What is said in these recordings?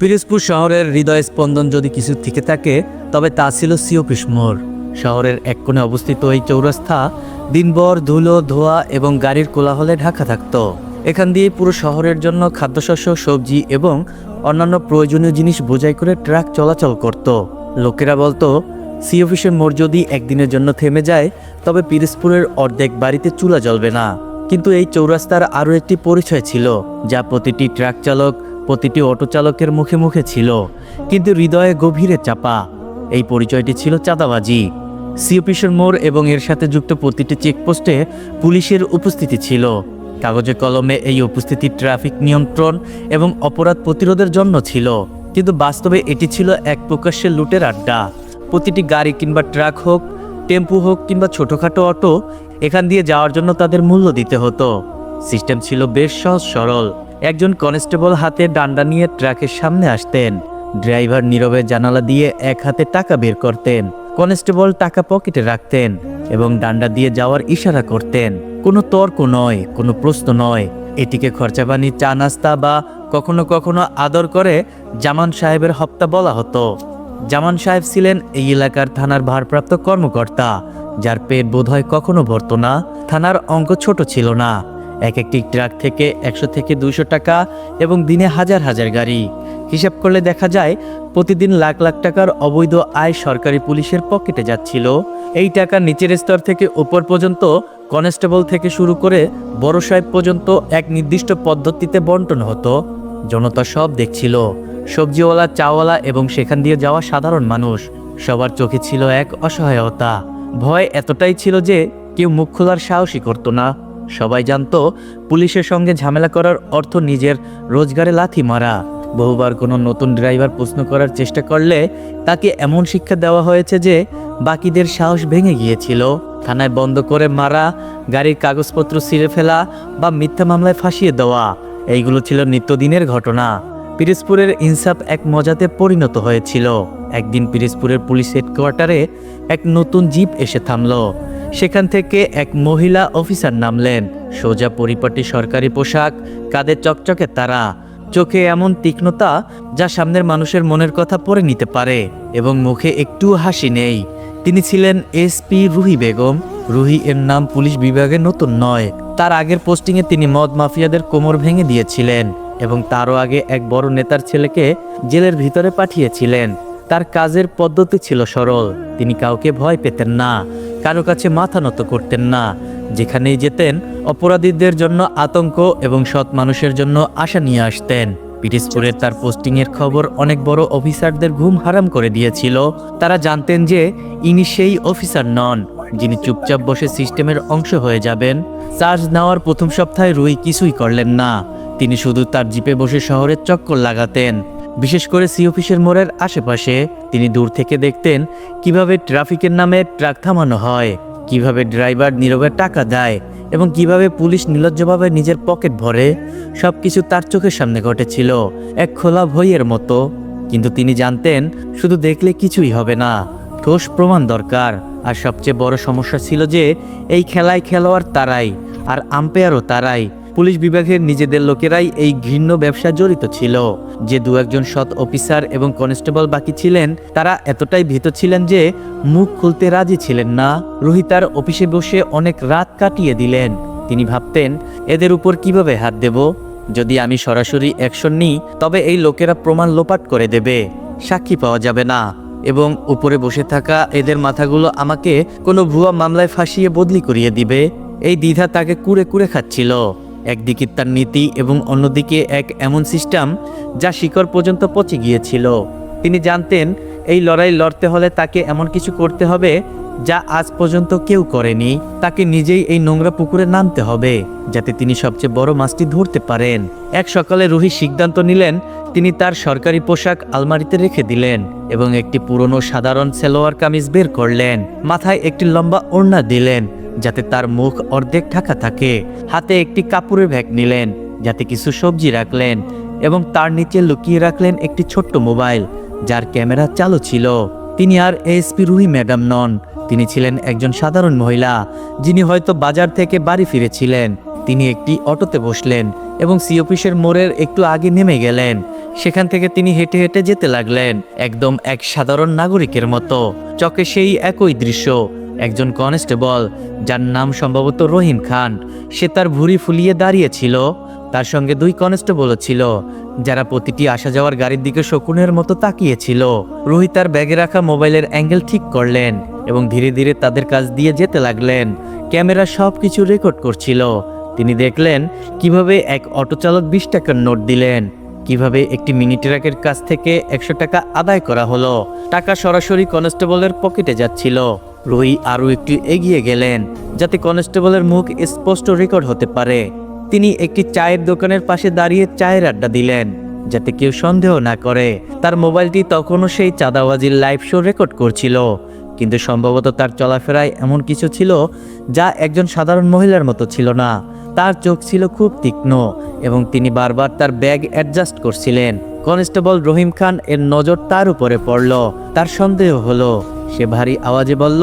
পিরোজপুর শহরের হৃদয় স্পন্দন যদি কিছু থেকে থাকে, তবে তা ছিল সিওপিস মোড় শহরের এক কোণে অবস্থিত এই চৌরাস্তা দিনভর ধুলো, ধোয়া এবং গাড়ির কোলাহলে ঢাকা থাকত। এখান দিয়ে পুরো শহরের জন্য খাদ্যশস্য, সবজি এবং অন্যান্য প্রয়োজনীয় জিনিস বোঝাই করে ট্রাক চলাচল করত। লোকেরা বলতো সি অফিসের মোড় যদি একদিনের জন্য থেমে যায়, তবে পিরোজপুরের অর্ধেক বাড়িতে চুলা জ্বলবে না। কিন্তু এই চৌরাস্তার আরও একটি পরিচয় ছিল, যা প্রতিটি ট্রাক চালক প্রতিটি অটো চালকের মুখে মুখে ছিল, কিন্তু হৃদয়ে গভীরে চাপা। এই পরিচয়টি ছিল চাঁদাবাজি। সিওপিসের মোড় এবং এর সাথে যুক্ত প্রতিটি চেকপোস্টে পুলিশের উপস্থিতি ছিল। কাগজে কলমে এই উপস্থিতি ট্রাফিক নিয়ন্ত্রণ এবং অপরাধ প্রতিরোধের জন্য ছিল, কিন্তু বাস্তবে এটি ছিল এক প্রকাশ্যের লুটের আড্ডা। প্রতিটি গাড়ি কিংবা ট্রাক হোক, টেম্পু হোক কিংবা ছোটোখাটো অটো, এখান দিয়ে যাওয়ার জন্য তাদের মূল্য দিতে হতো। সিস্টেম ছিল বেশ সহজ সরল একজন কনস্টেবল হাতে ডান্ডা নিয়ে ট্রাকের সামনে আসতেন। ড্রাইভার নীরবে জানালা দিয়ে এক হাতে টাকা বের করতেন। কনস্টেবল টাকা পকেটে রাখতেন এবং ডান্ডা দিয়ে যাওয়ার ইশারা করতেন। কোনো তর্ক নয়, কোনো প্রশ্ন নয়। এটিকে খরচাবানি চা নাস্তা বা কখনো কখনো আদর করে জামান সাহেবের হপ্তা বলা হতো। জামান সাহেব ছিলেন এই এলাকার থানার ভারপ্রাপ্ত কর্মকর্তা, যার পেট বোধহয় কখনো ভরত না। থানার অঙ্ক ছোট ছিল না। এক একটি ট্রাক থেকে একশো থেকে দুইশো টাকা এবং দিনে হাজার হাজার গাড়ি। হিসাব করলে দেখা যায়, প্রতিদিন লাখ লাখ টাকার অবৈধ আয় সরকারি পুলিশের পকেটে যাচ্ছিল। এই টাকা নিচের স্তর থেকে উপর পর্যন্ত কনস্টেবল থেকে শুরু করে বড় সাহেব পর্যন্ত এক নির্দিষ্ট পদ্ধতিতে বন্টন হতো। জনতা সব দেখছিল। সবজিওয়ালা, চাওয়ালা এবং সেখান দিয়ে যাওয়া সাধারণ মানুষ। সবার চোখে ছিল এক অসহায়তা। ভয় এতটাই ছিল যে কেউ মুখ খোলার সাহসই করতো না। সবাই জানতো, পুলিশের সঙ্গে ঝামেলা করার অর্থ নিজের রোজগারে লাথি মারা। বহুবার কোনো নতুন ড্রাইভার প্রশ্ন করার চেষ্টা করলে তাকে এমন শিক্ষা দেওয়া হয়েছে যে বাকিদের সাহস ভেঙে গিয়েছিল। থানায় বন্ধ করে মারা, গাড়ির কাগজপত্র ছিঁড়ে ফেলা বা মিথ্যা মামলায় ফাঁসিয়ে দেওয়া, এইগুলো ছিল নিত্যদিনের ঘটনা। পিরিজপুরের ইনসাফ এক মজাতে পরিণত হয়েছিল। একদিন পিরিজপুরের পুলিশ হেডকোয়ার্টারে এক নতুন জিপ এসে থামলো। সেখান থেকে এক মহিলা অফিসার নামলেন। সোজা পরিপাটি সরকারি পোশাক, কাঁধে চকচকে তারা। চোখে এমন তীক্ষ্ণতা যা সামনের মানুষের মনের কথা পড়ে নিতে পারে এবং মুখে একটু হাসি নেই। তিনি ছিলেন এসপি রুহি বেগম। রুহি এর নাম পুলিশ বিভাগে নতুন নয়। তার আগের পোস্টিংয়ে তিনি মদ মাফিয়াদের কোমর ভেঙে দিয়েছিলেন এবং তারও আগে এক বড় নেতার ছেলেকে জেলের ভিতরে পাঠিয়েছিলেন। তার কাজের পদ্ধতি ছিল সরল। তিনি কাউকে ভয় পেতেন না, কারও কাছে মাথা নত করতেন না। যেখানেই যেতেন, অপরাধীদের জন্য আতঙ্ক এবং সৎ মানুষের জন্য আশা নিয়ে আসতেন। পিটিসপুরের তার পোস্টিংয়ের খবর অনেক বড় অফিসারদের ঘুম হারাম করে দিয়েছিল। তারা জানতেন যে, ইনি সেই অফিসার নন, যিনি চুপচাপ বসে সিস্টেমের অংশ হয়ে যাবেন। চার্জ নেওয়ার প্রথম সপ্তাহে রুই কিছুই করলেন না। তিনি শুধু তার জিপে বসে শহরের চক্কর লাগাতেন। বিশেষ করে সি অফিসের মোড়ের আশেপাশে। তিনি দূর থেকে দেখতেন কীভাবে ট্রাফিকের নামে ট্রাক থামানো হয়, কীভাবে ড্রাইভার নীরবে টাকা দেয় এবং কীভাবে পুলিশ নির্লজ্জভাবে নিজের পকেট ভরে। সব কিছু তার চোখের সামনে ঘটেছিল, এক খোলা ভইয়ের মতো। কিন্তু তিনি জানতেন, শুধু দেখলে কিছুই হবে না ঠোস প্রমাণ দরকার। আর সবচেয়ে বড় সমস্যা ছিল যে, এই খেলায় খেলোয়াড় তারাই, আর আম্পায়ারও তারাই। পুলিশ বিভাগের নিজেদের লোকেরাই এই ঘৃণ্য ব্যবসা জড়িত ছিল। যে দু একজন সৎ অফিসার এবং কনস্টেবল বাকি ছিলেন, তারা এতটাই ভীত ছিলেন যে মুখ খুলতে রাজি ছিলেন না। রোহিতার অফিসে বসে অনেক রাত কাটিয়ে দিলেন। তিনি ভাবতেন, এদের উপর কীভাবে হাত দেব? যদি আমি সরাসরি অ্যাকশন নিই, তবে এই লোকেরা প্রমাণ লোপাট করে দেবে। সাক্ষী পাওয়া যাবে না। এবং উপরে বসে থাকা এদের মাথাগুলো আমাকে কোনো ভুয়া মামলায় ফাঁসিয়ে বদলি করিয়ে দিবে। এই দ্বিধা তাকে কুড়ে কুড়ে খাচ্ছিল। একদিকে তার নীতি এবং অন্যদিকে এক এমন সিস্টেম যা শিকড় পর্যন্ত পচে গিয়েছিল। তিনি জানতেন, এই লড়াই লড়তে হলে তাকে এমন কিছু করতে হবে যা আজ পর্যন্ত কেউ করেনি। তাকে নিজেই এই নোংরা পুকুরে নামতে হবে, যাতে তিনি সবচেয়ে বড় মাছটি ধরতে পারেন। এক সকালে রুহি সিদ্ধান্ত নিলেন, তিনি তার সরকারি পোশাক আলমারিতে রেখে দিলেন এবং একটি পুরনো সাধারণ সেলোয়ার কামিজ বের করলেন। মাথায় একটি লম্বা ওড়না দিলেন। যাতে তার মুখ অর্ধেক ঢাকা থাকে। হাতে একটি কাপড়ের ব্যাগ নিলেন, যাতে কিছু সবজি রাখলেন এবং তার নিচে লুকিয়ে রাখলেন একটি ছোট্ট মোবাইল, যার ক্যামেরা চালু ছিল। তিনি আর এসপি রুহি ম্যাডাম নন। তিনি ছিলেন একজন সাধারণ মহিলা, যিনি হয়তো বাজার থেকে বাড়ি ফিরেছিলেন। তিনি একটি অটোতে বসলেন এবং সি অফিসের মোড়ের একটু আগে নেমে গেলেন। সেখান থেকে তিনি হেঁটে হেঁটে যেতে লাগলেন, একদম এক সাধারণ নাগরিকের মতো। চকে সেই একই দৃশ্য। একজন কনস্টেবল, যার নাম সম্ভবত রহিম খান। সে তার ভুঁড়ি ফুলিয়ে দাঁড়িয়েছিল। তার সঙ্গে দুই কনস্টেবলও ছিল, যারা প্রতিটি আসা যাওয়ার গাড়ির দিকে শকুনের মতো তাকিয়েছিল। রোহিত তার ব্যাগে রাখা মোবাইলের অ্যাঙ্গেল ঠিক করলেন এবং ধীরে ধীরে তাদের কাছ দিয়ে যেতে লাগলেন। ক্যামেরা সব কিছু রেকর্ড করছিল। তিনি দেখলেন কীভাবে এক অটো চালক বিশ টাকার নোট দিলেন, কীভাবে একটি মিনি ট্রাকের কাছ থেকে একশো টাকা আদায় করা হলো। টাকা সরাসরি কনস্টেবলের পকেটে যাচ্ছিল। রুহি আরও একটু এগিয়ে গেলেন, যাতে কনস্টেবলের মুখ স্পষ্ট রেকর্ড হতে পারে। তিনি একটি চায়ের দোকানের পাশে দাঁড়িয়ে চায়ের আড্ডা দিলেন, যাতে কেউ সন্দেহ না করে। তার মোবাইলটি তখনও সেই চাঁদাবাজির লাইভ শো রেকর্ড করছিল, কিন্তু সম্ভবত তার চলাফেরায় এমন কিছু ছিল যা একজন সাধারণ মহিলার মতো ছিল না। তার চোখ ছিল খুব তীক্ষ্ণ এবং তিনি বারবার তার ব্যাগ অ্যাডজাস্ট করছিলেন। কনস্টেবল রহিম খান এর নজর তার উপরে পড়ল, তার সন্দেহ হলো। সে ভারী আওয়াজে বলল,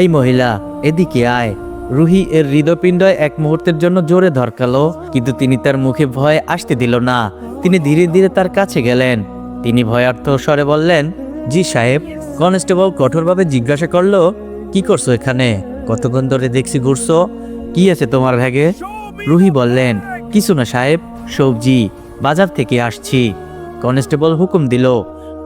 এই মহিলা, এদিকে আয়। রুহি এর হৃদপিণ্ড এক মুহূর্তের জন্য জোরে ধরকালো, কিন্তু তিনি তার মুখে ভয় আসতে দিল না। তিনি ধীরে ধীরে তার কাছে গেলেন। তিনি ভয়ার্থ স্বরে বললেন, জি সাহেব। কনস্টেবল কঠোরভাবে জিজ্ঞাসা করল, কি করছ এখানে? কতক্ষণ ধরে দেখছি ঘুরছো? কি আছে তোমার ব্যাগে রুহি বললেন, কিছু না সাহেব, সবজি, বাজার থেকে আসছি। কনস্টেবল হুকুম দিল,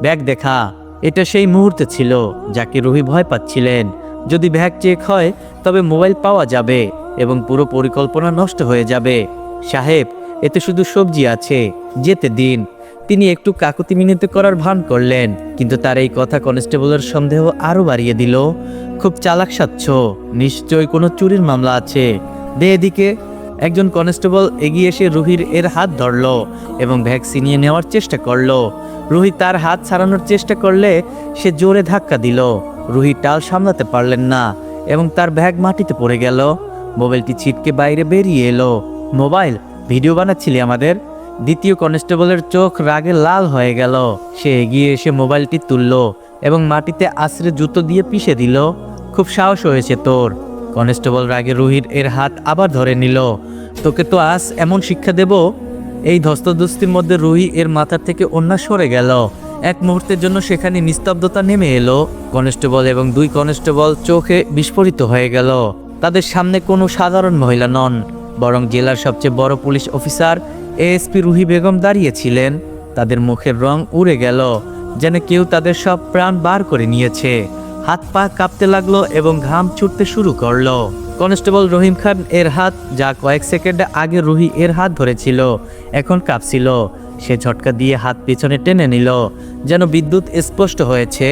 ব্যাগ দেখা। এটা সেই মুহূর্তে ছিল যাকে রুহি ভয় পাচ্ছিলেন। যদি ব্যাগ চেক হয়, তবে মোবাইল পাওয়া যাবে এবং পুরো পরিকল্পনা নষ্ট হয়ে যাবে। সাহেব, এতে শুধু সবজি আছে, যেতে দিন। তিনি একটু কাকুতি মিনতি করার ভান করলেন, কিন্তু তার এই কথা কনস্টেবলের সন্দেহ আরও বাড়িয়ে দিল। খুব চালাক সাচ্ছ নিশ্চয়ই কোনো চুরির মামলা আছে। দে এদিকে। একজন কনস্টেবল এগিয়ে এসে রুহির এর হাত ধরল এবং ভ্যাগ ছিনিয়ে নেওয়ার চেষ্টা করল। রুহি তার হাত ছাড়ানোর চেষ্টা করলে সে জোরে ধাক্কা দিল। রুহি টাল সামলাতে পারলেন না এবং তার ব্যাগ মাটিতে পড়ে গেল। মোবাইলটি ছিটকে বাইরে বেরিয়ে এলো। মোবাইল, ভিডিও বানাচ্ছিলি আমাদের? দ্বিতীয় কনস্টেবলের চোখ রাগে লাল হয়ে গেল। সে এগিয়ে এসে মোবাইলটি তুলল এবং মাটিতে আশ্রে জুতো দিয়ে পিষে দিল। খুব সাহস হয়েছে তোর। কনস্টেবল রাগে রুহির এর হাত আবার ধরে নিল। তোকে তো আজ এমন শিক্ষা দেব? এই ধস্তধস্তির মধ্যে রুহি এর মাথার থেকে অন্যা সরে গেল। এক মুহূর্তের জন্য সেখানে নিস্তব্ধতা নেমে এলো। কনস্টেবল এবং দুই কনস্টেবল চোখে বিস্ফোরিত হয়ে গেল। তাদের সামনে কোনো সাধারণ মহিলা নন, বরং জেলার সবচেয়ে বড় police officer ASP Ruhi Begum দাঁড়িয়েছিলেন তাদের মুখের রং উড়ে গেল, যেন কেউ তাদের সব প্রাণ বার করে নিয়েছে। হাত পা কাঁপতে লাগল এবং ঘাম ছুটতে শুরু করল। কনস্টেবল রহিম খান এর হাত যা কয়েক সেকেন্ড আগে রুহি এর হাত ধরেছিল, এখন কাঁপছিল। সে ঝটকা দিয়ে হাত পেছনে টেনে নিল, যেন বিদ্যুৎ স্পষ্ট হয়েছে।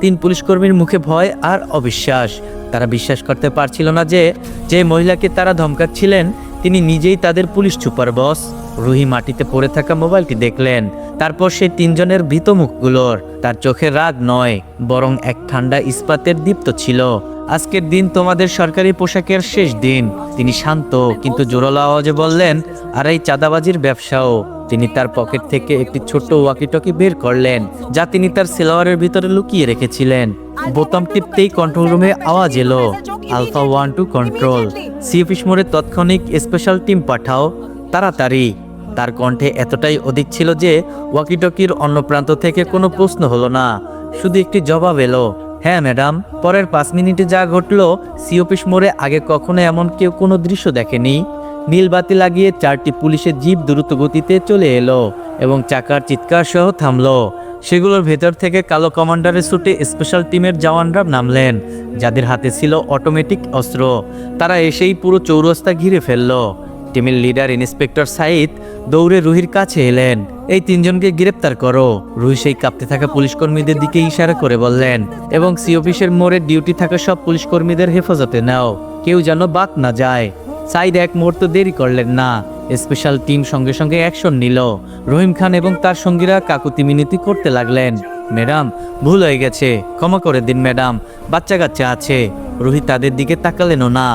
তিন পুলিশকর্মীর মুখে ভয় আর অবিশ্বাস। তারা বিশ্বাস করতে পারছিল না যে যে মহিলাকে তারা ধমকাচ্ছিলেন, তিনি নিজেই তাদের পুলিশ সুপার বস। রুহি মাটিতে পড়ে থাকা মোবাইলটি দেখলেন। তারপর সেই তিনজনের ভীত মুখগুলোর। তার চোখে রাগ নয়, বরং এক ঠান্ডা ইস্পাতের দীপ্ত ছিল। আজকের দিন তোমাদের সরকারি পোশাকের শেষ দিন। তিনি শান্ত, কিন্তু জোরালো আওয়াজে বললেন, আর এই চাঁদাবাজির ব্যবসাও। তিনি তার পকেট থেকে একটি ছোট্ট ওয়াকিটকি বের করলেন, যা তিনি তার সেলোয়ারের ভিতরে লুকিয়ে রেখেছিলেন। বোতাম টিপতেই কন্ট্রোল রুমে আওয়াজ এলো। Alpha one two control C মোড়ে তাৎক্ষণিক স্পেশাল টিম পাঠাও। তাড়াতাড়ি। তার কণ্ঠে এতটাই অধিক ছিল যে ওয়াকিটকির অন্য প্রান্ত থেকে কোনো প্রশ্ন হলো না। শুধু একটি জবাব এলো হ্যাঁ ম্যাডাম। পরের পাঁচ মিনিটে যা ঘটলো, সি অফিস মোড়ে আগে কখনো এমন কেউ কোনো দৃশ্য দেখেনি। নীলবাতি লাগিয়ে চারটি পুলিশের জিপ দ্রুত গতিতে চলে এলো এবং চাকার চিৎকার সহ থামলো। সেগুলোর ভেতর থেকে কালো কমান্ডারের সুটে স্পেশাল টিমের জওয়ানরা নামলেন, যাদের হাতে ছিল অটোমেটিক অস্ত্র। তারা এসেই পুরো চৌরাস্তা ঘিরে ফেলল। টিমের লিডার ইন্সপেক্টর সাইদ দৌড়ে রুহির কাছে এলেন। এই তিনজনকে গ্রেপ্তার করো, রুহি সেই কাঁপতে থাকা পুলিশ কর্মীদের দিকে ইশারা করে বললেন, এবং সি অফিসের মোড়ে ডিউটি থাকা সব পুলিশ কর্মীদের হেফাজতে নাও, কেউ যেন বাদ না যায়। সাইদ এক মুহূর্ত দেরি করলেন না, স্পেশাল টিম সঙ্গে সঙ্গে অ্যাকশন নিল। রহিম খান এবং তার সঙ্গীরা কাকুতি মিনতি করতে লাগলেন, ম্যাডাম, ভুল হয়ে গেছে, ক্ষমা করে দিন ম্যাডাম বাচ্চা কাচ্চা আছে। রুহি তাদের দিকে তাকালেনও না।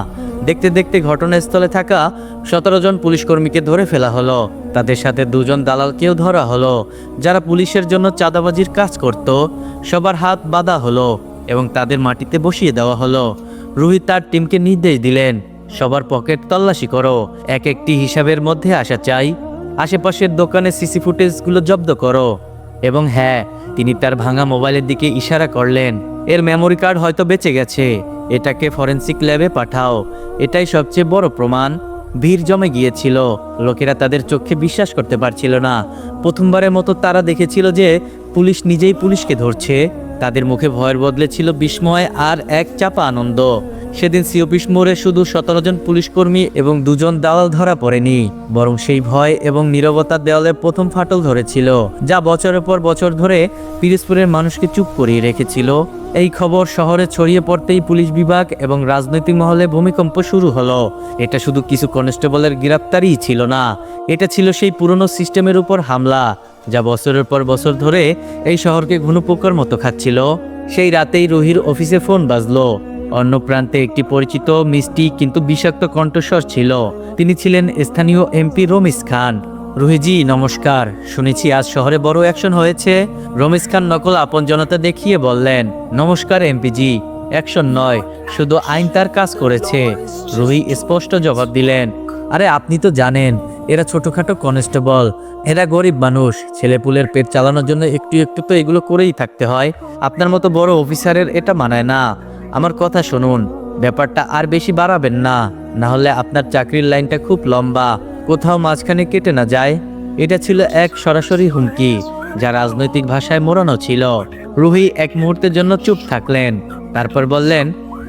দেখতে দেখতে ঘটনাস্থলে থাকা সতেরো জন পুলিশ কর্মীকে ধরে ফেলা হলো। তাদের সাথে দুজন দালালকেও ধরা হলো, যারা পুলিশের জন্য চাঁদাবাজির কাজ করত। সবার হাত বাঁধা হলো এবং তাদের মাটিতে বসিয়ে দেওয়া হলো। রুহি তার টিমকে নির্দেশ দিলেন, সবার পকেট তল্লাশি করো, এক একটি হিসাবের মধ্যে আসা চাই। আশেপাশের দোকানে সিসি ফুটেজগুলো জব্দ করো। এবং হ্যাঁ তিনি তার ভাঙা মোবাইলের দিকে ইশারা করলেন। এর মেমোরি কার্ড হয়তো বেঁচে গেছে। এটাকে ফরেন্সিক ল্যাবে পাঠাও। এটাই সবচেয়ে বড় প্রমাণ। ভিড় জমে গিয়েছিল। লোকেরা তাদের চোখে বিশ্বাস করতে পারছিল না। প্রথমবারের মতো তারা দেখেছিল যে পুলিশ নিজেই পুলিশকে ধরছে। তাদের মুখে ভয়ের বদলে ছিল বিস্ময় আর এক চাপা আনন্দ। সেদিন সিওপিস মোড়ে শুধু সতেরো জন পুলিশকর্মী এবং দুজন দালাল ধরা পড়েনি। বরং সেই ভয় এবং নীরবতার দেওয়ালে প্রথম ফাটল ধরেছিল, যা বছরের পর বছর ধরে পিরিজপুরের মানুষকে চুপ করিয়ে রেখেছিল। এই খবর শহরে ছড়িয়ে পড়তেই পুলিশ বিভাগ এবং রাজনৈতিক মহলে ভূমিকম্প শুরু হলো। এটা শুধু কিছু কনস্টেবলের গ্রেপ্তারিই ছিল না, এটা ছিল সেই পুরনো সিস্টেমের উপর হামলা, যা বছরের পর বছর ধরে এই শহরকে ঘুনুপোকার মতো খাচ্ছিল। সেই রাতেই রুহির অফিসে ফোন বাজলো। অন্য প্রান্তে একটি পরিচিত মিষ্টি কিন্তু বিষাক্ত কণ্ঠস্বর ছিল। তিনি ছিলেন স্থানীয় এমপি রমিস খান। রুহিজি, নমস্কার। শুনেছি আজ শহরে বড় অ্যাকশন হয়েছে। রমেশ খান নকল আপন জনতা দেখিয়ে বললেন, নমস্কার এমপিজি অ্যাকশন নয়, শুধু আইন তার কাজ করেছে। রুহি স্পষ্ট জবাব দিলেন, আরে আপনি তো জানেন, এরা ছোটখাটো কনস্টেবল এরা গরিব মানুষ। ছেলেপুলের পেট চালানোর জন্য একটু একটু তো এগুলো করেই থাকতে হয়। আপনার মতো বড় অফিসারের এটা মানায় না। আমার কথা শুনুন, ব্যাপারটা আর বেশি বাড়াবেন না। না হলে আপনার চাকরির লাইনটা খুব লম্বা। কোথাও মাঝখানে কেটে না যায়। এটা ছিল এক সরাসরি হুমকি, যা রাজনৈতিক ভাষায় মোড়ানো ছিল। রুহি এক মুহূর্তের জন্য চুপ থাকলেন, তারপর বললেন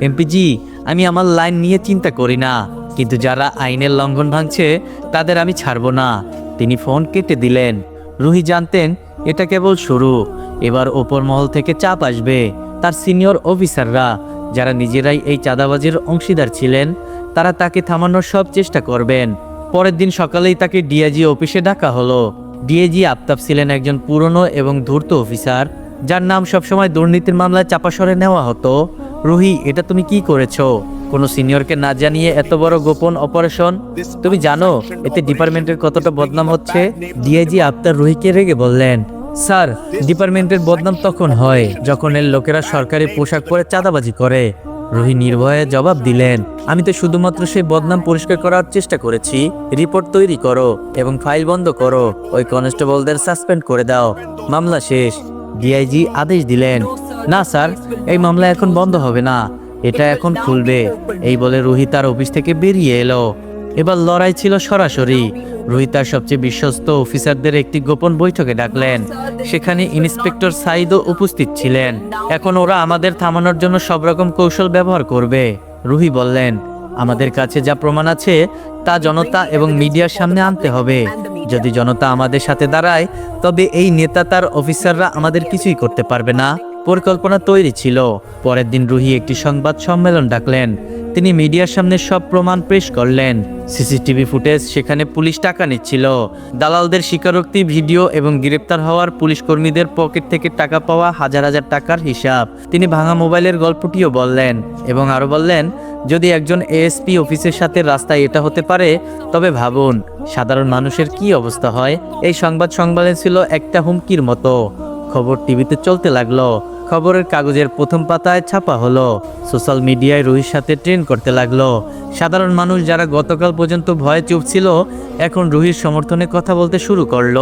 এমপিজি আমি আমার লাইন নিয়ে চিন্তা করি না, কিন্তু যারা আইনের লঙ্ঘন ভাঙছে, তাদের আমি ছাড়বো না। তিনি ফোন কেটে দিলেন। রুহি জানতেন, এটা কেবল শুরু, এবার ওপর মহল থেকে চাপ আসবে। তার সিনিয়র অফিসাররা, যারা নিজেরাই এই চাঁদাবাজির অংশীদার ছিলেন, তারা তাকে থামানোর সব চেষ্টা করবেন। পরের দিন সকালেই তাকে ডিআইজি অফিসে ডাকা হলো। ডিএজি আফতাব ছিলেন একজন পুরনো এবং ধূর্ত অফিসার, যার নাম সবসময় দুর্নীতির মামলায় চাপাসরে নেওয়া হতো। রুহি, এটা তুমি কি করেছ? কোনো সিনিয়রকে না জানিয়ে এত বড় গোপন অপারেশন? তুমি জানো, এতে ডিপার্টমেন্টের কতটা বদনাম হচ্ছে? ডিআইজি আফতার রুহিকে রেগে বললেন, স্যার, ডিপার্টমেন্টের বদনাম তখন হয় যখন এর লোকেরা সরকারি পোশাক পরে চাঁদাবাজি করে। রুহি নির্ভয়ে জবাব দিলেন, আমি তো শুধুমাত্র সেই বদনাম পরিষ্কার করার চেষ্টা করেছি। রিপোর্ট তৈরি করো এবং ফাইল বন্ধ করো। ওই কনস্টেবলদের সাসপেন্ড করে দাও। মামলা শেষ। ডিআইজি আদেশ দিলেন, না স্যার, এই মামলা এখন বন্ধ হবে না। এটা এখন খুলবে। এই বলে রুহি তার অফিস থেকে বেরিয়ে এলো। এবার লড়াই ছিল সরাসরি। রুহি তার সবচেয়ে বিশ্বস্ত অফিসারদের একটি গোপন বৈঠকে ডাকলেন। সেখানে ইন্সপেক্টর সাইদও উপস্থিত ছিলেন। এখন ওরা আমাদের থামানোর জন্য সব রকম কৌশল ব্যবহার করবে। রুহি বললেন, আমাদের কাছে যা প্রমাণ আছে, তা জনতা এবং মিডিয়ার সামনে আনতে হবে। যদি জনতা আমাদের সাথে দাঁড়ায়, তবে এই নেতা তার অফিসাররা আমাদের কিছুই করতে পারবে না। পরিকল্পনা তৈরি ছিল। পরের দিন রুহি একটি সংবাদ সম্মেলন ডাকলেন। তিনি মিডিয়ার সামনে সব প্রমাণ পেশ করলেন। সিসিটিভি ফুটেজ সেখানে পুলিশ টাকা নিচ্ছিল। দালালদের স্বীকারোক্তি, ভিডিও এবং গ্রেপ্তার হওয়ার পুলিশ কর্মীদের পকেট থেকে টাকা পাওয়া হাজার হাজার টাকার হিসাব। তিনি ভাঙা মোবাইলের গল্পটিও বললেন এবং আরও বললেন, যদি একজন এএসপি অফিসের সাথে রাস্তায় এটা হতে পারে, তবে ভাবুন, সাধারণ মানুষের কি অবস্থা হয়? এই সংবাদ সংবাদে ছিল একটা হুমকির মতো। খবর টিভিতে চলতে লাগল। খবরের কাগজের প্রথম পাতায় ছাপা হলো। সোশ্যাল মিডিয়ায় রুহির সাথে ট্রেন করতে লাগল। সাধারণ মানুষ যারা গতকাল পর্যন্ত ভয়ে চুপ ছিল এখন রুহির সমর্থনে কথা বলতে শুরু করল।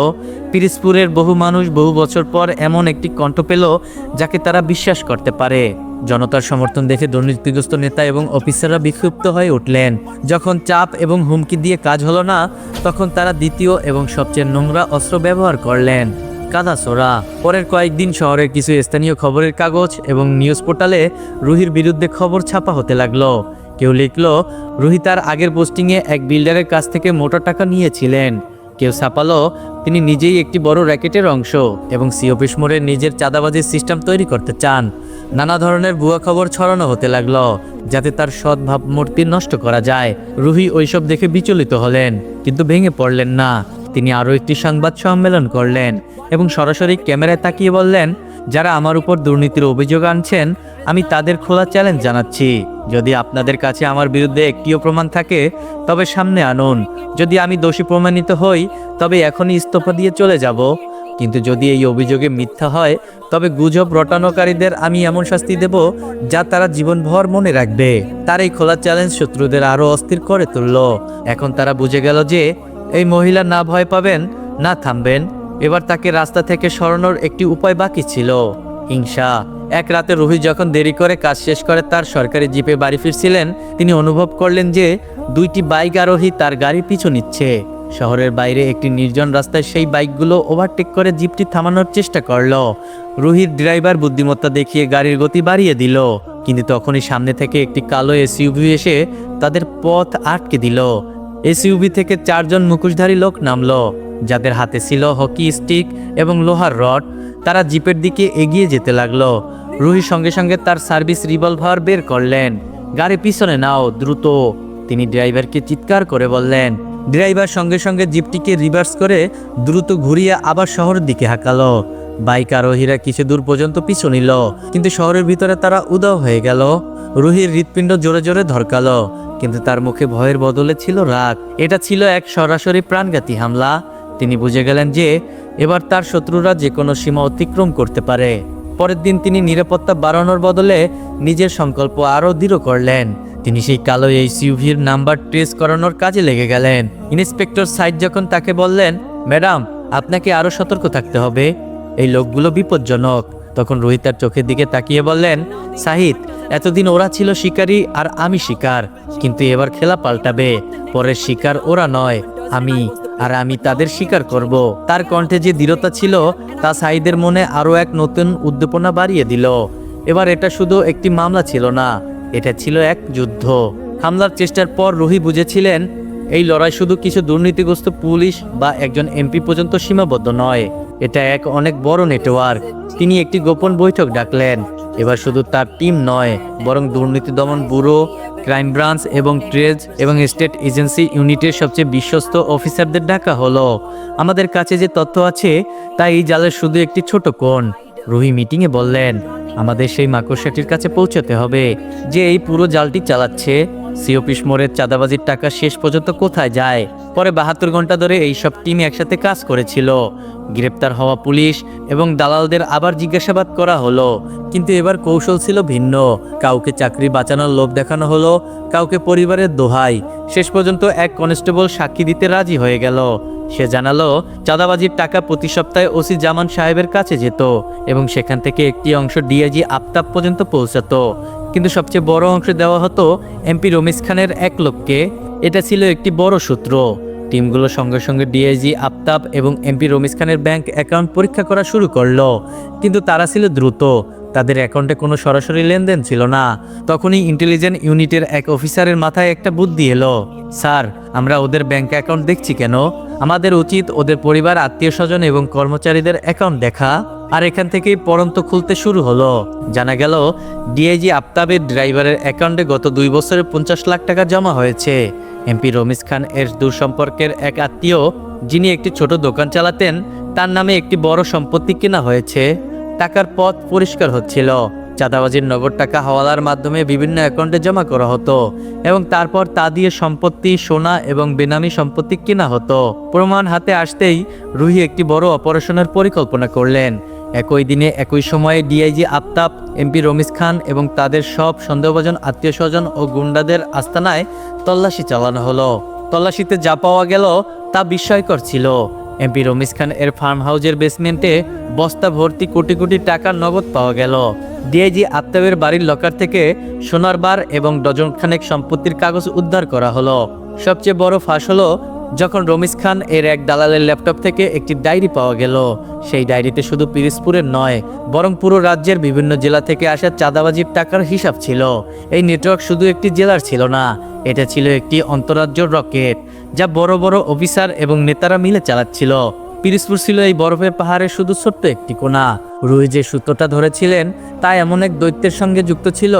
পিরিজপুরের বহু মানুষ বহু বছর পর এমন একটি কণ্ঠ পেল, যাকে তারা বিশ্বাস করতে পারে। জনতার সমর্থন দেখে দুর্নীতিগ্রস্ত নেতা এবং অফিসাররা বিক্ষুব্ধ হয়ে উঠলেন। যখন চাপ এবং হুমকি দিয়ে কাজ হলো না, তখন তারা দ্বিতীয় এবং সবচেয়ে নোংরা অস্ত্র ব্যবহার করলেন। কাদা সোরা। পরের কয়েকদিন শহরের কিছু স্থানীয় খবরের কাগজ এবং নিউজ পোর্টালে রুহির বিরুদ্ধে খবর ছাপা হতে লাগল। কেউ লিখল, রুহি তার আগের পোস্টিংয়ে এক বিল্ডারের কাছ থেকে মোটা টাকা নিয়েছিলেন। কেউ ছাপালো, তিনি নিজেই একটি বড় র্যাকেটের অংশ এবং সিওপিস মোড়ে নিজের চাঁদাবাজির সিস্টেম তৈরি করতে চান। নানা ধরনের ভুয়া খবর ছড়ানো হতে লাগল, যাতে তার সৎ ভাবমূর্তি নষ্ট করা যায়। রুহি ওইসব দেখে বিচলিত হলেন, কিন্তু ভেঙে পড়লেন না। তিনি আরও একটি সংবাদ সম্মেলন করলেন এবং সরাসরি ক্যামেরায় তাকিয়ে বললেন, যারা আমার উপর দুর্নীতির অভিযোগ আনছেন, আমি তাদের খোলা চ্যালেঞ্জ জানাচ্ছি। যদি আপনাদের কাছে আমার বিরুদ্ধে একটিও প্রমাণ থাকে, তবে সামনে আনুন। যদি আমি দোষী প্রমাণিত হই, তবে এখনই ইস্তফা দিয়ে চলে যাব। কিন্তু যদি এই অভিযোগে মিথ্যা হয়, তবে গুজব রটানোকারীদের আমি এমন শাস্তি দেব, যা তারা জীবনভর মনে রাখবে। তার এই খোলা চ্যালেঞ্জ শত্রুদের আরও অস্থির করে তুলল। এখন তারা বুঝে গেল যে এই মহিলা না ভয় পাবেন, না থামবেন। এবার তাকে রাস্তা থেকে সরানোর একটি উপায় বাকি ছিল। হিংসা। এক রাতে রুহি যখন দেরি করে কাজ শেষ করে তার সরকারি জিপে বাড়ি ফিরছিলেন, তিনি অনুভব করলেন যে দুইটি বাইক আরোহী তার গাড়ি পিছু নিচ্ছে। শহরের বাইরে একটি নির্জন রাস্তায় সেই বাইকগুলো ওভারটেক করে জিপটি থামানোর চেষ্টা করল। রুহির ড্রাইভার বুদ্ধিমত্তা দেখিয়ে গাড়ির গতি বাড়িয়ে দিল, কিন্তু তখনই সামনে থেকে একটি কালো এসইউভি এসে তাদের পথ আটকে দিল। এসইউভি থেকে চারজন মুখোশধারী লোক নামলো। যাদের হাতে ছিল হকি স্টিক এবং লোহার রড, তারা জিপের দিকে এগিয়ে যেতে লাগল। রুহি সঙ্গে সঙ্গে তার সার্ভিস রিভলভার বের করলেন। গাড়ি পিছনে নাও, দ্রুত। তিনি ড্রাইভারকে চিৎকার করে বললেন, ড্রাইভার সঙ্গে সঙ্গে জিপটিকে রিভার্স করে দ্রুত ঘুরিয়ে আবার শহরের দিকে হাঁকালো। বাইক আরোহীরা কিছু দূর পর্যন্ত পিছু নিল, কিন্তু শহরের ভিতরে তারা উদাও হয়ে গেল। রুহির হৃৎপিণ্ড জোরে জোরে ধরকালো। কিন্তু তার মুখে ভয়ের বদলে ছিল রাগ। এটা ছিল এক সরাসরি প্রাণঘাতী হামলা। তিনি বুঝে গেলেন যে এবার তার শত্রুরা যে কোনো সীমা অতিক্রম করতে পারে। পরের দিন তিনি নিরাপত্তা বাড়ানোর বদলে নিজের সংকল্প আরও দৃঢ় করলেন। তিনি সেই কালো এইচইউভির নাম্বার ট্রেস করানোর কাজে লেগে গেলেন। ইন্সপেক্টর সাইড যখন তাকে বললেন, ম্যাডাম, আপনাকে আরও সতর্ক থাকতে হবে। এই লোকগুলো বিপজ্জনক। তখন রোহিত তার চোখের দিকে তাকিয়ে বললেন সাহিদ এতদিন ওরা ছিল শিকারী আর আমি শিকার, কিন্তু এবার খেলা পাল্টাবে। পরের শিকার ওরা নয়, আমি, আর আমি তাদের স্বীকার করব। তার কণ্ঠে যে দৃঢ়তা ছিল, তা সাইদের মনে আরও এক নতুন উদ্দীপনা বাড়িয়ে দিল। এবার এটা শুধু একটি মামলা ছিল না, এটা ছিল এক যুদ্ধ। হামলার চেষ্টার পর রুহি বুঝেছিলেন এই লড়াই শুধু কিছু দুর্নীতিগ্রস্ত পুলিশ বা একজন এমপি পর্যন্ত সীমাবদ্ধ নয়। এটা এক অনেক বড় নেটওয়ার্ক। তিনি একটি গোপন বৈঠক ডাকলেন। এবার শুধু তার টিম নয়, বরং দুর্নীতি দমন ব্যুরো, ক্রাইম ব্রাঞ্চ এবং ট্রেজ এবং স্টেট এজেন্সি ইউনিটের সবচেয়ে বিশ্বস্ত অফিসারদের ডাকা হলো। আমাদের কাছে যে তথ্য আছে, তা এই জালের শুধু একটি ছোট কোণ। রুহি মিটিংয়ে বললেন, আমাদের সেই মাকড়সাটির কাছে পৌঁছতে হবে, যে এই পুরো জালটি চালাচ্ছে। সিওপিস মোড়ের চাঁদাবাজির টাকা শেষ পর্যন্ত কোথায় যায়? পরে বাহাত্তর ঘণ্টা ধরে এই সব টিম একসাথে কাজ করেছিল। গ্রেপ্তার হওয়া পুলিশ এবং দালালদের আবার জিজ্ঞাসাবাদ করা হলো। কিন্তু এবার কৌশল ছিল ভিন্ন। কাউকে চাকরি বাঁচানোর লোভ দেখানো হলো, কাউকে পরিবারের দোহাই। শেষ পর্যন্ত এক কনস্টেবল সাক্ষী দিতে রাজি হয়ে গেল। সে জানালো, চাঁদাবাজির টাকা প্রতি সপ্তাহে ওসি জামান সাহেবের কাছে যেত এবং সেখান থেকে একটি অংশ ডিআইজি আফতাব পর্যন্ত পৌঁছাতো। কিন্তু সবচেয়ে বড় অংশ দেওয়া হতো এমপি রমিজ খানের এক লোককে। এটা ছিল একটি বড় সূত্র। টিমগুলো সঙ্গে সঙ্গে ডিআইজি আফতাব এবং এমপি রমিজ খানের ব্যাংক অ্যাকাউন্ট পরীক্ষা করা শুরু করল। কিন্তু তারা ছিল দ্রুত। তাদের অ্যাকাউন্টে কোনো সরাসরি লেনদেন ছিল না। তখনই ইন্টেলিজেন্ট ইউনিটের এক অফিসারের মাথায় একটা বুদ্ধি এলো। স্যার, আমরা ওদের ব্যাংক অ্যাকাউন্ট দেখছি কেন? আমাদের উচিত ওদের পরিবার আত্মীয় স্বজন এবং কর্মচারীদের অ্যাকাউন্ট দেখা। আর এখান থেকেই পরন্ত খুলতে শুরু হলো। জানা গেল, ডিআইজি আফতাবের ড্রাইভারের অ্যাকাউন্টে গত দুই বছরে পঞ্চাশ লাখ টাকা জমা হয়েছে। এমপি রমিজ খান এর দূর সম্পর্কের এক আত্মীয়, যিনি একটি ছোট দোকান চালাতেন, তার নামে একটি বড় সম্পত্তি কেনা হয়েছে। টাকার পথ পরিষ্কার হচ্ছিল। চাঁদাবাজির নগদ টাকা হাওয়ালার মাধ্যমে বিভিন্ন অ্যাকাউন্টে জমা করা হতো এবং তারপর তা দিয়ে সম্পত্তি, সোনা এবং বেনামি সম্পত্তি কেনা হতো। প্রমাণ হাতে আসতেই রুহি একটি বড় অপারেশনের পরিকল্পনা করলেন। একই দিনে, একই সময়ে ডিআইজি আফতাব এমপি রমিজ খান এবং তাদের সব সন্দেহভাজন আত্মীয় স্বজন ও গুন্ডাদের আস্তানায় তল্লাশি চালানো হলো। তল্লাশিতে যা পাওয়া গেল তা বিস্ময়কর ছিল। এমপি রমেশ খান এর ফার্ম হাউজের বেসমেন্টে বস্তা ভর্তি কোটি কোটি টাকার নগদ পাওয়া গেল। ডিআইজি আত্তাবের বাড়ির লকার থেকে সোনার বার এবং ডজন খানেক সম্পত্তির কাগজ উদ্ধার করা হলো। সবচেয়ে বড় ফাঁস হলো যখন রমিজ খান এর এক দালালের ল্যাপটপ থেকে একটি ডায়েরি পাওয়া গেল, সেই ডায়েরিতে শুধু পিরিসপুরের নয়, বরং পুরো রাজ্যের বিভিন্ন জেলা থেকে আসা চাঁদাবাজির টাকার হিসাব ছিল। এই নেটওয়ার্ক শুধু একটি জেলার ছিল না, এটা ছিল একটি অন্তরাজ্য রকেট, যা বড় বড় অফিসার এবং নেতারা মিলে চালাচ্ছিল। পিরিসপুর ছিল এই বরফের পাহাড়ের শুধু ছোট্ট একটি কোণা। রুই যে সূত্রটা ধরেছিলেন, তা এমন এক দৈত্যের সঙ্গে যুক্ত ছিল,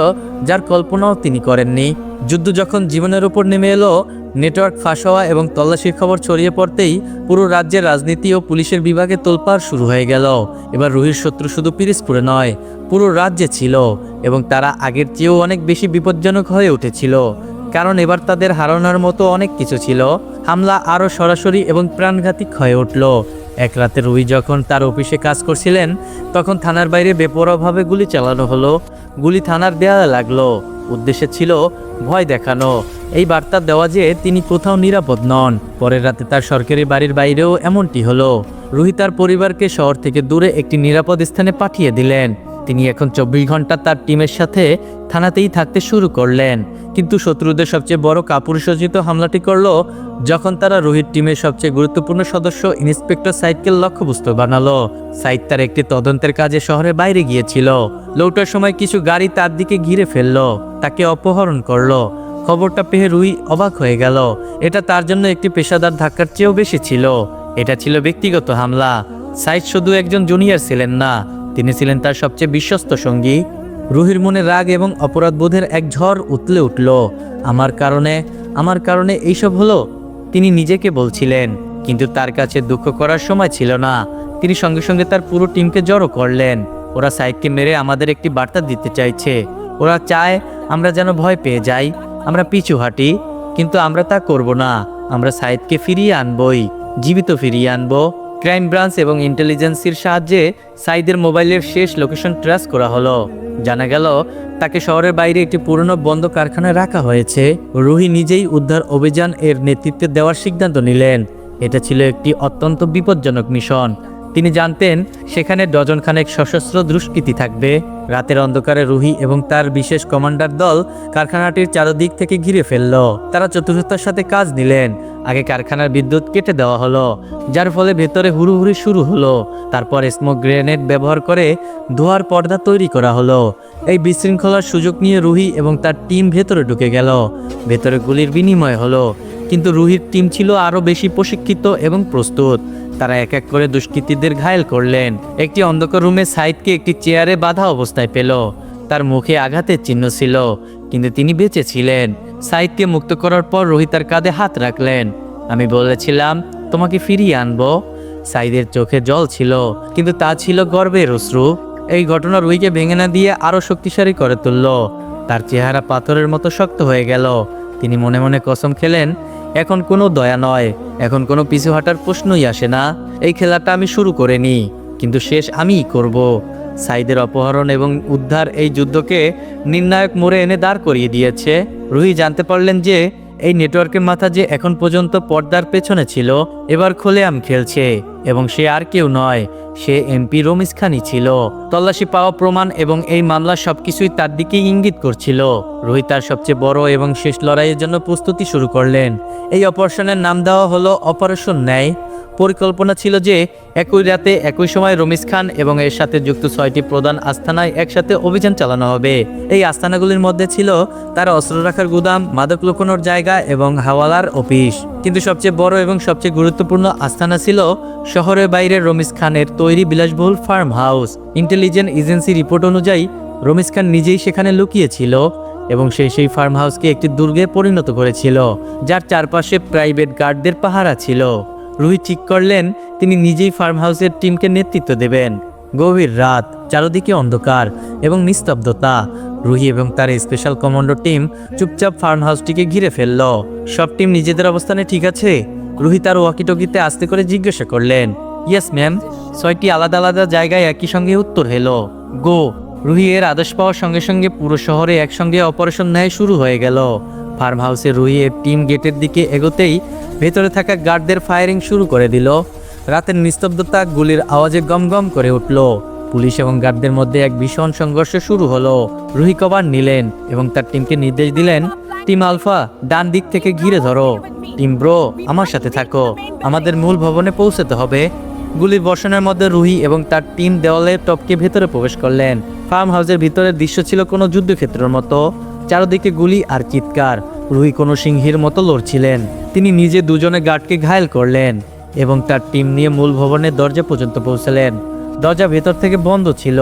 যার কল্পনাও তিনি করেননি। যুদ্ধ যখন জীবনের উপর নেমে এলো নেটওয়ার্ক ফাঁস হওয়া এবং তল্লাশির খবর ছড়িয়ে পড়তেই পুরো রাজ্যের রাজনীতি ও পুলিশের বিভাগে তোলপাড় শুরু হয়ে গেল। এবার রুহির শত্রু শুধু পিরিসপুরে নয়, পুরো রাজ্যে ছিল এবং তারা আগের চেয়েও অনেক বেশি বিপজ্জনক হয়ে উঠেছিল। কারণ এবার তাদের হারানোর মতো অনেক কিছু ছিল। হামলা আরও সরাসরি এবং প্রাণঘাতিক হয়ে উঠল। এক রাতে রুই যখন তার অফিসে কাজ করছিলেন, তখন থানার বাইরে বেপরোয়াভাবে গুলি চালানো হলো। গুলি থানার দেয়ালে লাগল। উদ্দেশ্য ছিল ভয় দেখানো। এই বার্তা দেওয়া যে তিনি কোথাও নিরাপদ নন। পরের রাতে তার সরকারি বাড়ির বাইরেও এমনটি হলো। রুহি তার পরিবারকে শহর থেকে দূরে একটি নিরাপদ স্থানে পাঠিয়ে দিলেন। তিনি এখন চব্বিশ ঘণ্টা তার টিমের সাথে থানাতেই থাকতে শুরু করলেন। কিন্তু শত্রুদের সবচেয়ে বড় কাপুরুষোচিত হামলাটি করল যখন তারা রোহিত টিমের সবচেয়ে গুরুত্বপূর্ণ সদস্য ইন্সপেক্টর সাইদকে লক্ষ্যবস্তু বানালো। সাইদ তার একটি তদন্তের কাজে শহরের বাইরে গিয়েছিল। লৌটার সময় কিছু গাড়ি তার দিকে ঘিরে ফেলল, তাকে অপহরণ করল। খবরটা পেয়ে রুই অবাক হয়ে গেল। এটা তার জন্য একটি পেশাদার ধাক্কার চেয়েও বেশি ছিল। এটা ছিল ব্যক্তিগত হামলা। সাইদ শুধু একজন জুনিয়র ছিলেন না তিনি ছিলেন তার সবচেয়ে বিশ্বস্ত সঙ্গী। রুহির মনে রাগ এবং অপরাধবোধের এক ঝড় উতলে উঠল। আমার কারণে আমার কারণে এইসব হলো? তিনি নিজেকে বলছিলেন। কিন্তু তার কাছে দুঃখ করার সময় ছিল না। তিনি সঙ্গে সঙ্গে তার পুরো টিমকে জড়ো করলেন। ওরা সাইদকে মেরে আমাদের একটি বার্তা দিতে চাইছে। ওরা চায়, আমরা যেন ভয় পেয়ে যাই। আমরা পিছু হাঁটি। কিন্তু আমরা তা করব না। আমরা সাইদকে ফিরিয়ে আনবই। জীবিত ফিরিয়ে আনব। ক্রাইম ব্রাঞ্চ এবং ইন্টেলিজেন্সির সাহায্যে সাইদের মোবাইলের শেষ লোকেশন ট্রেস করা হলো। জানা গেল, তাকে শহরের বাইরে একটি পুরনো বন্ধ কারখানায় রাখা হয়েছে। রুহি নিজেই উদ্ধার অভিযান এর নেতৃত্বে দেওয়ার সিদ্ধান্ত নিলেন। এটা ছিল একটি অত্যন্ত বিপজ্জনক মিশন। তিনি জানতেন, সেখানে ডজন খানেক সশস্ত্র দুষ্কৃতি থাকবে। রাতের অন্ধকারে রুহি এবং তার বিশেষ কমান্ডার দল কারখানাটির চারদিক থেকে ঘিরে ফেলল। তারা চতুর্থতার সাথে কাজ নিলেন। আগে কারখানার বিদ্যুৎ কেটে দেওয়া হলো, যার ফলে ভেতরে হুড়ুহুড়ি শুরু হলো। তারপর স্মোক গ্রেনেড ব্যবহার করে ধোয়ার পর্দা তৈরি করা হলো। এই বিশৃঙ্খলার সুযোগ নিয়ে রুহি এবং তার টিম ভেতরে ঢুকে গেল। ভেতরে গুলির বিনিময় হলো, কিন্তু রুহির টিম ছিল আরও বেশি প্রশিক্ষিত এবং প্রস্তুত। তারা এক এক করে দুষ্কৃতীদের ঘায়েল করলেন। একটি অন্ধকার রুমে সাইদকে একটি চেয়ারে বাধা অবস্থায় পেল। তার মুখে আঘাতের চিহ্ন ছিল, কিন্তু তিনি বেঁচে ছিলেন। সাইদকে মুক্ত করার পর রোহিত তার কাঁধে হাত রাখলেন। আমি বলেছিলাম, তোমাকে ফিরিয়ে আনব। সাইদের চোখে জল ছিল, কিন্তু তা ছিল গর্বের অশ্রু। এই ঘটনা রুইকে ভেঙে না দিয়ে আরও শক্তিশালী করে তুলল। তার চেহারা পাথরের মতো শক্ত হয়ে গেল। তিনি মনে মনে কসম খেলেন, এখন কোনো দয়া নয়, এখন কোনো পিছু হাঁটার প্রশ্নই আসে না। এই খেলাটা আমি শুরু করে নি কিন্তু শেষ আমিই করব। সাইদের অপহরণ এবং উদ্ধার এই যুদ্ধকে নির্ণায়ক মোড়ে এনে দাঁড় করিয়ে দিয়েছে। রুহি জানতে পারলেন যে, এই নেটওয়ার্কের মাথা যে এখন পর্যন্ত পর্দার পেছনে ছিল, এবার খোলেআম খেলছে এবং সে আর কেউ নয়, সে এমপি রমিস খানই ছিল। তল্লাশি পাওয়া প্রমাণ এবং এই মামলা সবকিছুই তার দিকেই ইঙ্গিত করছিল। রোহিত তার সবচেয়ে বড় এবং শেষ লড়াইয়ের জন্য প্রস্তুতি শুরু করলেন। এই অপারেশনের নাম দেওয়া হলো অপারেশন ন্যায়। পরিকল্পনা ছিল যে একই রাতে একই সময় রমিস খান এবং এর সাথে যুক্ত ছয়টি প্রধান আস্থানায় একসাথে অভিযান চালানো হবে। এই আস্থানাগুলির মধ্যে ছিল তার অস্ত্র রাখার গুদাম, মাদক লুকোনোর জায়গা এবং হাওয়ালার অফিস। কিন্তু সবচেয়ে বড় এবং সবচেয়ে গুরুত্বপূর্ণ আস্থানা ছিল শহরের বাইরে রমিস খানের তৈরি বিলাসবহুল farm house. Intelligent agency report অনুযায়ী রমিস খান নিজেই সেখানে লুকিয়েছিল এবং সে সেই ফার্ম হাউসকে একটি দুর্গে পরিণত করেছিল, যার চারপাশে প্রাইভেট গার্ডদের পাহারা ছিল। রুহি ঠিক করলেন, তিনি নিজেই ফার্ম হাউসের টিমকে নেতৃত্ব দেবেন। গভীর রাত, চারদিকে অন্ধকার এবং নিস্তব্ধতা। রুহি এবং তার স্পেশাল কমান্ডো টিম চুপচাপ ফার্ম হাউসটিকে ঘিরে ফেলল। সব টিম নিজেদের অবস্থানে ঠিক আছে? রুহি তার ওয়াকিটকিতে আস্তে করে জিজ্ঞাসা করলেন, ইয়েস, ম্যাম। ছয়টি আলাদা আলাদা জায়গায় একই সঙ্গে উত্তর এলো। গো, রুহি এর আদেশ পাওয়ার সঙ্গে সঙ্গে পুরো শহরে একসঙ্গে অপারেশন ন্যায় শুরু হয়ে গেল। ফার্ম হাউসে রুহি এর টিম গেটের দিকে এগোতেই ভেতরে থাকা গার্ডদের ফায়ারিং শুরু করে দিল। রাতের নিস্তব্ধতা গুলির আওয়াজে গম গম করে উঠল। পুলিশ এবং গার্ডদের মধ্যে এক ভীষণ সংঘর্ষ শুরু হলো। রুহি কভার নিলেন এবং তার টিমকে নির্দেশ দিলেন, টিম আলফা, ডান দিক থেকে ঘিরে ধরো। টিম ব্রো, আমার সাথে থাকো। আমাদের মূল ভবনে পৌঁছতে হবে। গুলির বর্ষণের মধ্যে রুহি এবং তার টিম দেওয়ালে টপকে ভেতরে প্রবেশ করলেন। ফার্ম হাউসের ভিতরের দৃশ্য ছিল কোনো যুদ্ধক্ষেত্রের মতো। চারদিকে গুলি আর চিৎকার। রুহি কোনো সিংহীর মতো লড়ছিলেন। তিনি নিজে দুজনে গার্ডকে ঘায়েল করলেন এবং তার টিম নিয়ে মূল ভবনের দরজা পর্যন্ত পৌঁছালেন। দরজা ভেতর থেকে বন্ধ ছিল।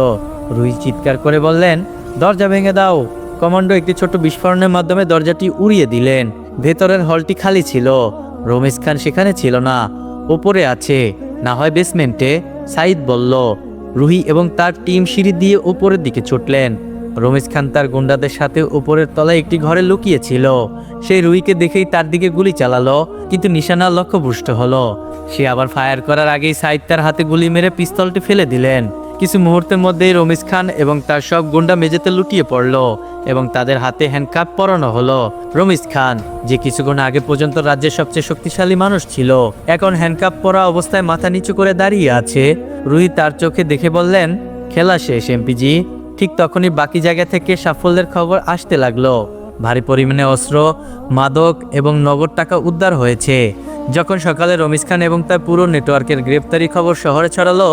রুহি চিৎকার করে বললেন, দরজা ভেঙে দাও। কমান্ডো একটি ছোট বিস্ফোরণের মাধ্যমে দরজাটি উড়িয়ে দিলেন। ভেতরের হলটি খালি ছিল। রমেশ খান সেখানে ছিল না। ওপরে আছে। না হয় বেসমেন্টে সাইদ বলল, রুহি এবং তার টিম সিঁড়ি দিয়ে উপরের দিকে ছুটলেন। রমেশ খান তার গুন্ডাদের সাথে উপরের তলায় একটি ঘরে লুকিয়েছিল। সে রুহিকে দেখেই তার দিকে গুলি চালালো, কিন্তু নিশানা লক্ষ্যভ্রষ্ট হলো। সে আবার ফায়ার করার আগেই সাইদ তার হাতে গুলি মেরে পিস্তলটি ফেলে দিলেন। কিছু মুহূর্তের মধ্যেই রমিজ খান এবং তার সব গুন্ডা মেঝেতে লুটিয়ে পড়ল এবং তাদের হাতে হ্যান্ডকাপ পরানো হলো। রমিজ খান, যে কিছুক্ষণ আগে পর্যন্ত রাজ্যের সবচেয়ে শক্তিশালী মানুষ ছিল, এখন হ্যান্ডকাপ পরা অবস্থায় মাথা নিচু করে দাঁড়িয়ে আছে। রুহি তার চোখে দেখে বললেন, খেলা শেষ, এমপিজি। ঠিক তখনই বাকি জায়গা থেকে সাফল্যের খবর আসতে লাগল। ভারী পরিমাণে অস্ত্র, মাদক এবং নগদ টাকা উদ্ধার হয়েছে। যখন সকালে রমিজ খান এবং তার পুরো নেটওয়ার্কের গ্রেপ্তারি খবর শহরে ছড়ালো,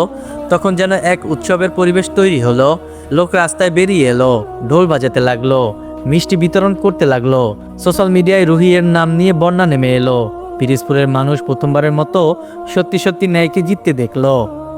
তখন যেন এক উৎসবের পরিবেশ তৈরি হলো। লোক রাস্তায় বেরিয়ে এলো, ঢোল বাজাতে লাগল, মিষ্টি বিতরণ করতে লাগল। সোশ্যাল মিডিয়ায় রুহিয়ের নাম নিয়ে বন্যা নেমে এলো। পিরিজপুরের মানুষ প্রথমবারের মতো সত্যি সত্যি ন্যায়কে জিততে দেখল।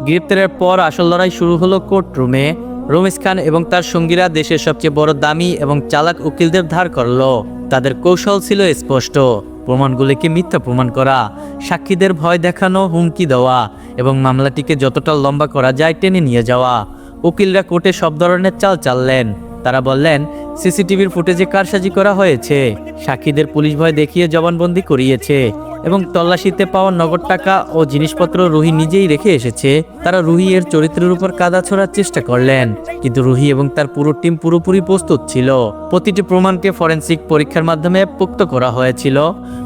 গ্রেপ্তারের পর আসল লড়াই শুরু হলো কোর্ট রুমে রমেশ খান এবং তার সঙ্গীরা দেশের সবচেয়ে বড় দামি এবং চালাক উকিলদের ধার করল। তাদের কৌশল ছিল স্পষ্ট। প্রমাণগুলিকে মিথ্যা প্রমাণ করা, সাক্ষীদের ভয় দেখানো, হুমকি দেওয়া এবং মামলাটিকে যতটা লম্বা করা যায় টেনে নিয়ে যাওয়া। উকিলরা কোর্টে সব ধরনের চাল চাললেন। তারা বললেন, সিসিটিভির ফুটেজে কারসাজি করা হয়েছে। সাক্ষীদের পুলিশ ভয় দেখিয়ে জবানবন্দি করিয়েছে। এবং তল্লাশিতে পাওয়া নগদ টাকা ও জিনিসপত্র রুহি নিজেই রেখে এসেছে, তারা রুহি এর চরিত্রের উপর কাদা ছোড়ার চেষ্টা করলেন। কিন্তু রুহি এবং তার পুরো টিম পুরোপুরি প্রস্তুত ছিল। প্রতিটি প্রমাণকে ফরেন্সিক পরীক্ষার মাধ্যমে পুক্ত করা হয়েছিল।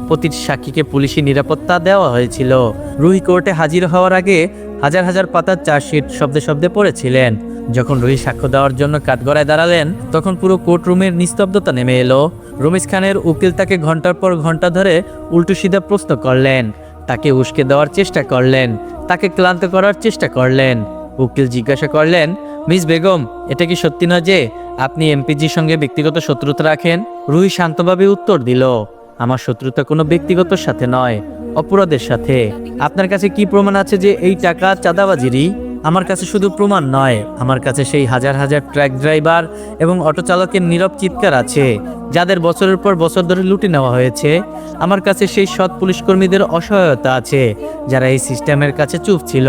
প্রতিটি সাক্ষীকে পুলিশি নিরাপত্তা দেওয়া হয়েছিল। রুহি কোর্টে হাজির হওয়ার আগে হাজার হাজার পাতার চার্জশিট শব্দে শব্দে পড়েছিলেন। যখন রুহি সাক্ষ্য দেওয়ার জন্য কাঠগড়ায় দাঁড়ালেন, তখন পুরো কোর্টরুমের নিস্তব্ধতা নেমে এলো। রমিজ খানের উকিল তাকে ঘণ্টার পর ঘণ্টা ধরে উল্টো সিধা প্রশ্ন করলেন। তাকে উস্কে দেওয়ার চেষ্টা করলেন, তাকে ক্লান্ত করার চেষ্টা করলেন। উকিল জিজ্ঞাসা করলেন, মিস বেগম, এটা কি সত্যি নয় যে আপনি এমপিজির সঙ্গে ব্যক্তিগত শত্রুতা রাখেন? রুহি শান্তভাবে উত্তর দিল আমার শত্রুতা কোনো ব্যক্তিগত সাথে নয়, অপরাধের সাথে। আপনার কাছে কি প্রমাণ আছে যে এই টাকা চাঁদাবাজিরই? আমার কাছে শুধু প্রমাণ নয়, আমার কাছে সেই হাজার হাজার ট্রাক ড্রাইভার এবং অটো চালকের নীরব চিৎকার আছে, যাদের বছরের পর বছর ধরে লুটে নেওয়া হয়েছে। আমার কাছে সেই সৎ পুলিশ কর্মীদের অসহায়তা আছে, যারা এই সিস্টেমের কাছে চুপ ছিল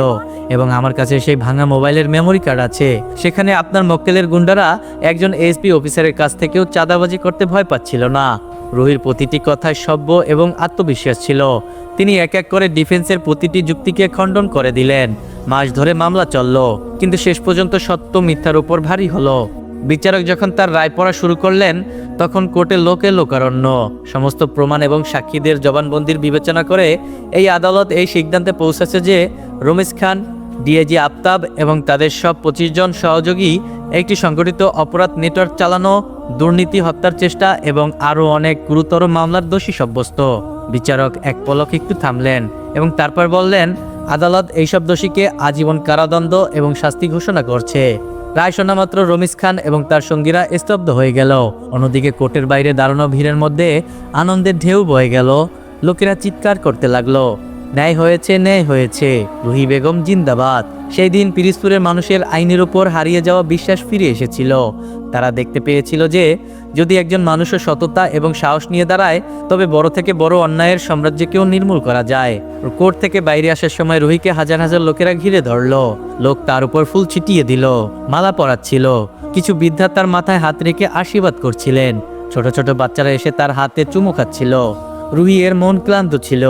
এবং আমার কাছে সেই ভাঙা মোবাইলের মেমোরি কার্ড আছে। সেখানে আপনার মক্কেলের গুন্ডারা একজন এসপি অফিসারের কাছ থেকেও চাঁদাবাজি করতে ভয় পাচ্ছিল না। রুহির প্রতিটি কথায় সভ্য এবং আত্মবিশ্বাস ছিল। তিনি এক এক করে ডিফেন্সের প্রতিটি যুক্তিকে খণ্ডন করে দিলেন। মাস ধরে মামলা চলল, কিন্তু শেষ পর্যন্ত সত্য মিথ্যার উপর ভারী হলো। বিচারক যখন তার রায় পড়া শুরু করলেন, তখন কোর্টে লোকে লোকারণ্য। সমস্ত প্রমাণ এবং সাক্ষীদের জবানবন্দির বিবেচনা করে এই আদালত এই সিদ্ধান্তে পৌঁছেছে যে রমেশ খান ডিএজি আফতাব এবং তাদের সব পঁচিশ জন সহযোগী একটি সংগঠিত অপরাধ নেটওয়ার্ক চালানো, দুর্নীতি, হত্যার চেষ্টা এবং আরও অনেক গুরুতর মামলার দোষী সাব্যস্ত। বিচারক এক পলক একটু থামলেন এবং তারপর বললেন, আদালত এইসব দোষীকে আজীবন কারাদণ্ড এবং শাস্তি ঘোষণা করছে। রায় শোনা মাত্র রমিজ খান এবং তার সঙ্গীরা স্তব্ধ হয়ে গেল। অন্যদিকে কোর্টের বাইরে দাঁড়ানো ভিড়ের মধ্যে আনন্দের ঢেউ বয়ে গেল। লোকেরা চিৎকার করতে লাগল। ন্যায় হয়েছে ন্যায় হয়েছে। রুহি বেগম জিন্দাবাদ। সেই দিন পিরিজপুরের মানুষের আইনের উপর হারিয়ে যাওয়া বিশ্বাস ফিরে এসেছিল। তারা দেখতে পেয়েছিল যে, যদি একজন মানুষের সততা এবং সাহস নিয়ে দাঁড়ায়, তবে বড় থেকে বড় অন্যায়ের সাম্রাজ্যকেও নির্মূল করা যায়। কোর্ট থেকে বাইরে আসার সময় রুহিকে হাজার হাজার লোকেরা ঘিরে ধরলো। লোক তার উপর ফুল ছিটিয়ে দিল, মালা পরাচ্ছিল। কিছু বৃদ্ধা তার মাথায় হাত রেখে আশীর্বাদ করছিলেন। ছোট ছোট বাচ্চারা এসে তার হাতে চুমু খাচ্ছিল। রুহি এর মন ক্লান্ত ছিল,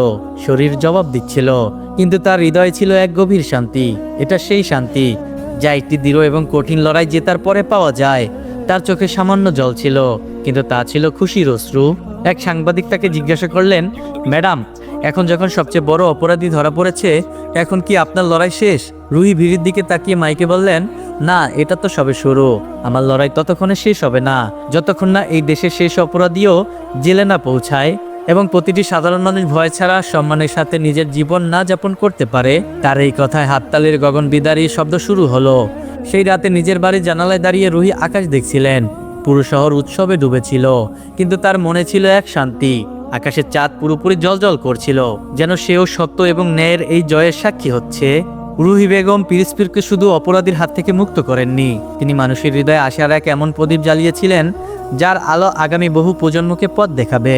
শরীর জবাব দিচ্ছিল, কিন্তু তার হৃদয় ছিল এক গভীর শান্তি, এটা সেই শান্তি, যা একটি দৃঢ় এবং কঠিন লড়াই জেতার পরে পাওয়া যায়। তার চোখে সামান্য জল ছিল, কিন্তু তা ছিল খুশির অশ্রু। এক সাংবাদিক তাকে জিজ্ঞাসা করলেন, ম্যাডাম, এখন যখন সবচেয়ে বড় অপরাধী ধরা পড়েছে, এখন কি আপনার লড়াই শেষ? রুহি ভিড়ির দিকে তাকিয়ে মাইকে বললেন, না, এটা তো সবে শুরু। আমার লড়াই ততক্ষণে শেষ হবে না। যতক্ষণ না এই দেশের শেষ অপরাধীও জেলে না পৌঁছায়। এবং প্রতিটি সাধারণ মানুষ ভয় ছাড়া সম্মানের সাথে নিজের জীবন না যাপন করতে পারে। তার এই কথায় হাততালির গগন বিদারী শব্দ শুরু হলো। সেই রাতে নিজের বাড়ির জানালায় দাঁড়িয়ে রুহি আকাশ দেখছিলেন। পুরো শহর উৎসবে ডুবেছিল, কিন্তু তার মনে ছিল এক শান্তি। আকাশের চাঁদ পুরোপুরি জলজল করছিল, যেন সেও সত্য এবং ন্যায়ের এই জয়ের সাক্ষী হচ্ছে। রুহি বেগম পিরিসপিরকে শুধু অপরাধীর হাত থেকে মুক্ত করেননি। তিনি মানুষের হৃদয়ে আশার এক এমন প্রদীপ জ্বালিয়েছিলেন, যার আলো আগামী বহু প্রজন্মকে পথ দেখাবে।